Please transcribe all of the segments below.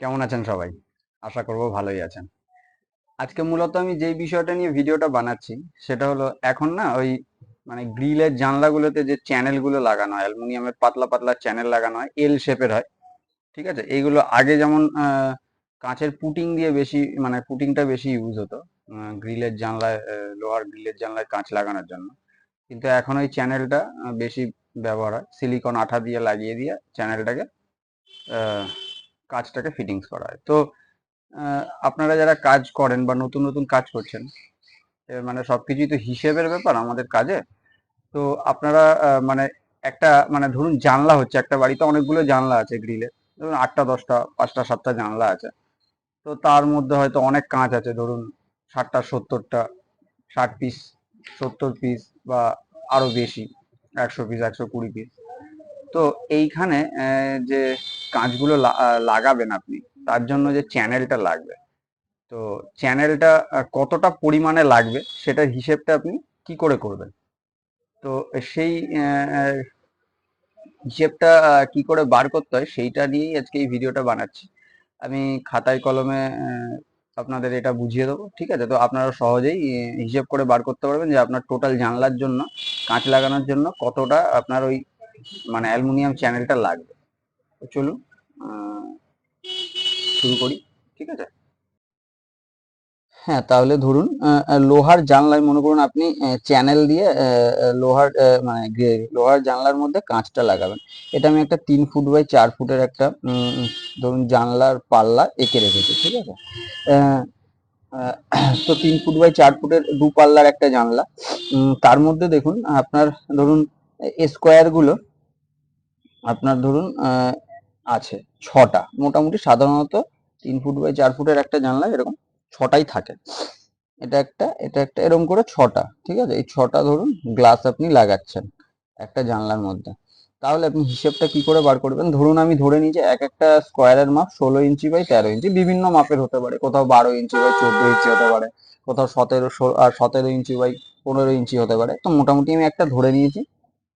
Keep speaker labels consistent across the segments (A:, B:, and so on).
A: কেমন আছেন সবাই? আশা করব ভালোই আছেন। আজকে মূলত আমি যেই বিষয়টা নিয়ে ভিডিওটা বানাচ্ছি, সেটা হলো এখন না ওই মানে গ্রিলের জানলাগুলোতে যে চ্যানেলগুলো লাগানো হয়, অ্যালুমিনিয়ামের পাতলা পাতলা চ্যানেল লাগানো হয় এল শেপের হয়, ঠিক আছে? এইগুলো আগে যেমন কাঁচের পুটিং দিয়ে বেশি মানে পুটিংটা বেশি ইউজ হতো গ্রিলের জানলায় লোহার গ্রিলের জানলায় কাঁচ লাগানোর জন্য। কিন্তু এখন ওই চ্যানেলটা বেশি ব্যবহার হয়। সিলিকন আঠা দিয়ে লাগিয়ে দিয়ে চ্যানেলটাকে কাজটাকে ফিটিংস করা হয়। তো আপনারা যারা কাজ করেন বা নতুন নতুন কাজ করছেন মানে সবকিছুই তো হিসেবের ব্যাপার আমাদের কাজে। তো আপনারা মানে একটা মানে ধরুন জানলা হচ্ছে, একটা বাড়িতে অনেকগুলো জানলা আছে গ্রিলে ধরুন আটটা, দশটা, পাঁচটা, সাতটা জানলা আছে। তো তার মধ্যে হয়তো অনেক কাঁচ আছে, ধরুন ষাটটা, সত্তরটা, ষাট পিস সত্তর পিস বা আরও বেশি, একশো পিস একশো কুড়ি পিস তো এইখানে যে কাঁচগুলো লাগাবেন আপনি, তার জন্য যে চ্যানেলটা লাগবে। তো চ্যানেলটা কতটা পরিমাণে লাগবে, সেটার হিসেবটা আপনি কি করে করবেন? তো সেই হিসেবটা কি করে বার করতে হয়, সেইটা নিয়েই আজকে এই ভিডিওটা বানাচ্ছি। আমি খাতায় কলমে আপনাদের এটা বুঝিয়ে দেবো, ঠিক আছে? তো আপনারা সহজেই হিসেব করে বার করতে পারবেন যে আপনার টোটাল জানলার জন্য, কাঁচ লাগানোর জন্য কতটা আপনার ওই মানে অ্যালুমিনিয়াম চ্যানেলটা লাগবে। তো চলুন শুরু করি, ঠিক আছে? হ্যাঁ তাহলে ধরুন লোহার জানলায় মনে করুন আপনি চ্যানেল দিয়ে লোহার মানে লোহার জানলার মধ্যে কাঁচটা লাগাবেন। এটা আমি একটা তিন ফুট বাই চার ফুটের একটা ধরুন জানলার পাল্লা এঁকে রেখেছি, ঠিক আছে? তো তিন ফুট বাই চার ফুটের দু পাল্লার একটা জানলা। তার মধ্যে দেখুন, আপনার ধরুন স্কোয়ারগুলো আপনার ধরুন আছে ছটা। মোটামুটি সাধারণত তিন ফুট বাই চার ফুটের একটা জানলা এরকম ছটাই থাকে। এটা একটা এটা একটা, এরকম করে ছটা, ঠিক আছে? এই ছটা ধরুন গ্লাস আপনি লাগাচ্ছেন একটা জানলার মধ্যে। তাহলে আপনি হিসেবটা কি করে বার করবেন? ধরুন আমি ধরে নিই যে এক একটা স্কোয়ারের মাপ ষোলো ইঞ্চি বাই তেরো ইঞ্চি, বিভিন্ন মাপের হতে পারে। কোথাও বারো ইঞ্চি বাই চোদ্দ ইঞ্চি হতে পারে, কোথাও সতেরো আর সতেরো ইঞ্চি বাই পনেরো ইঞ্চি হতে পারে। তো মোটামুটি আমি একটা ধরে নিয়েছি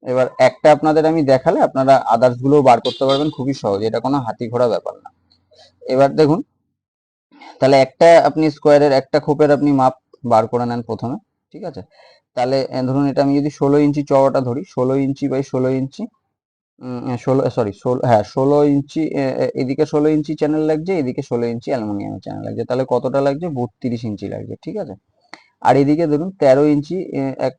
A: এবার একটা আপনাদের আমি দেখালে আপনারা আদার্স গুলোও বার করতে পারবেন, খুবই সহজ, এটা কোনো হাতি ঘোড়া ব্যাপার না। এবার দেখুন, তাহলে একটা আপনি স্কোয়ারের একটা খোপের আপনি মাপ বার করে নেন প্রথমে, ঠিক আছে? তাহলে ধরুন এটা আমি যদি ষোলো ইঞ্চি চওড়াটা ধরি, ষোলো ইঞ্চি বাই ষোলো ইঞ্চি ষোলো সরি ষোলো হ্যাঁ ষোলো ইঞ্চি এদিকে ষোলো ইঞ্চি চ্যানেল লাগছে, এদিকে ষোলো ইঞ্চি অ্যালুমিনিয়ামের চ্যানেল লাগছে, তাহলে কতটা লাগছে? বত্রিশ ইঞ্চি লাগছে, ঠিক আছে? আর এদিকে ধরুন তেরো ইঞ্চি এক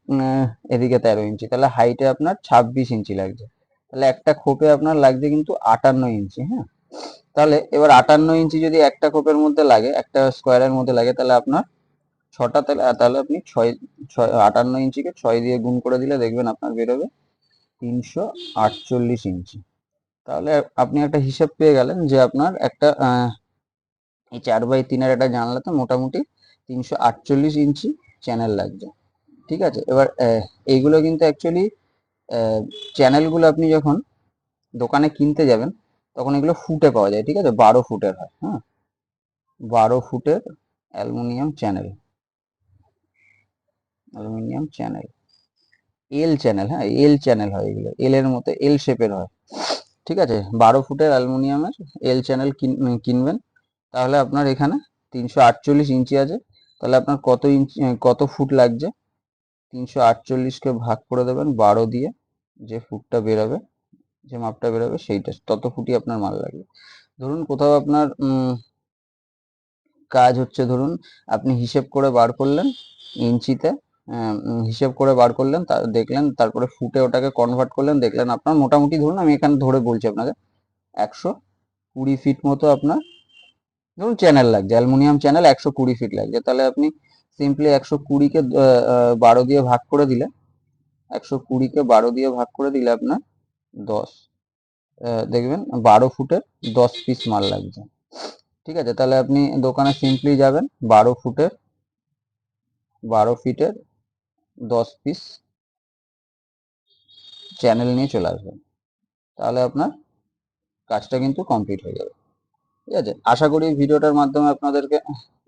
A: এদিকে তেরো ইঞ্চি, তাহলে হাইটে আপনার ছাব্বিশ ইঞ্চি লাগছে। তাহলে একটা খোপে আপনার লাগছে কিন্তু আটান্ন ইঞ্চি হ্যাঁ? তাহলে এবার আটান্ন ইঞ্চি যদি একটা খোপের মধ্যে লাগে, একটা স্কোয়ারের মধ্যে লাগে, তাহলে আপনার ছটা তাহলে তাহলে আপনি ছয় ছয়, আটান্ন ইঞ্চিকে ছয় দিয়ে গুণ করে দিলে দেখবেন আপনার বেরোবে তিনশো আটচল্লিশ ইঞ্চি। তাহলে আপনি একটা হিসেব পেয়ে গেলেন যে আপনার একটা এই চার বাই তিনের একটা জানলাতে মোটামুটি তিনশো আটচল্লিশ ইঞ্চি চ্যানেল লাগছে ঠিক আছে? এবার এইগুলো কিন্তু অ্যাকচুয়ালি চ্যানেলগুলো আপনি যখন দোকানে কিনতে যাবেন, তখন এগুলো ফুটে পাওয়া যায়, ঠিক আছে? বারো ফুটের হয় হ্যাঁ? বারো ফুটের aluminium channel aluminium channel L channel হ্যাঁ? এল চ্যানেল হয় এগুলো এল এর মতো এল শেপের হয়, ঠিক আছে? বারো ফুটের অ্যালুমিনিয়ামের এল চ্যানেল কিনবেন তাহলে আপনার এখানে তিনশো আটচল্লিশ ইঞ্চি আছে। তাহলে আপনার কত ইঞ্চি কত ফুট লাগছে? তিনশো আটচল্লিশকে ভাগ করে দেবেন বারো দিয়ে যে ফুটটা বেরোবে, যে মাপটা বেরোবে সেইটা, তত ফুটই আপনার মাল লাগবে। ধরুন কোথাও আপনার কাজ হচ্ছে, ধরুন আপনি হিসেব করে বার করলেন ইঞ্চিতে হিসেব করে বার করলেন, তা, দেখলেন, তারপরে ফুটে ওটাকে কনভার্ট করলেন, দেখলেন আপনার মোটামুটি, ধরুন আমি এখানে ধরে বলছি আপনাকে, একশো কুড়ি ফিট মতো আপনার ধরুন চ্যানেল লাগছে অ্যালুমিনিয়াম চ্যানেল একশো কুড়ি ফিট লাগছে। তাহলে আপনি সিম্পলি একশো কুড়িকে বারো দিয়ে ভাগ করে দিলে, একশো কুড়িকে বারো দিয়ে ভাগ করে দিলে আপনার দশ। দেখবেন বারো ফুটের দশ পিস মাল লাগছে। ঠিক আছে, তাহলে আপনি দোকানে সিম্পলি যাবেন, বারো ফুটের, বারো ফিটের দশ পিস চ্যানেল নিয়ে চলে আসবেন। তাহলে আপনার কাজটা কিন্তু কমপ্লিট হয়ে যাবে। ঠিক আছে? আশা করি ভিডিওটার মাধ্যমে আপনাদেরকে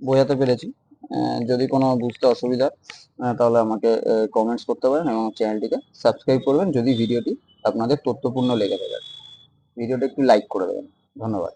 A: বোঝাতে পেরেছি। যদি কোনো বুঝতে অসুবিধা তাহলে আমাকে কমেন্টস করতে পারেন এবং চ্যানেলটিকে সাবস্ক্রাইব করবেন। যদি ভিডিওটি আপনাদের তথ্যপূর্ণ লেগে থাকে, ভিডিওটা একটু লাইক করে দেবেন। ধন্যবাদ।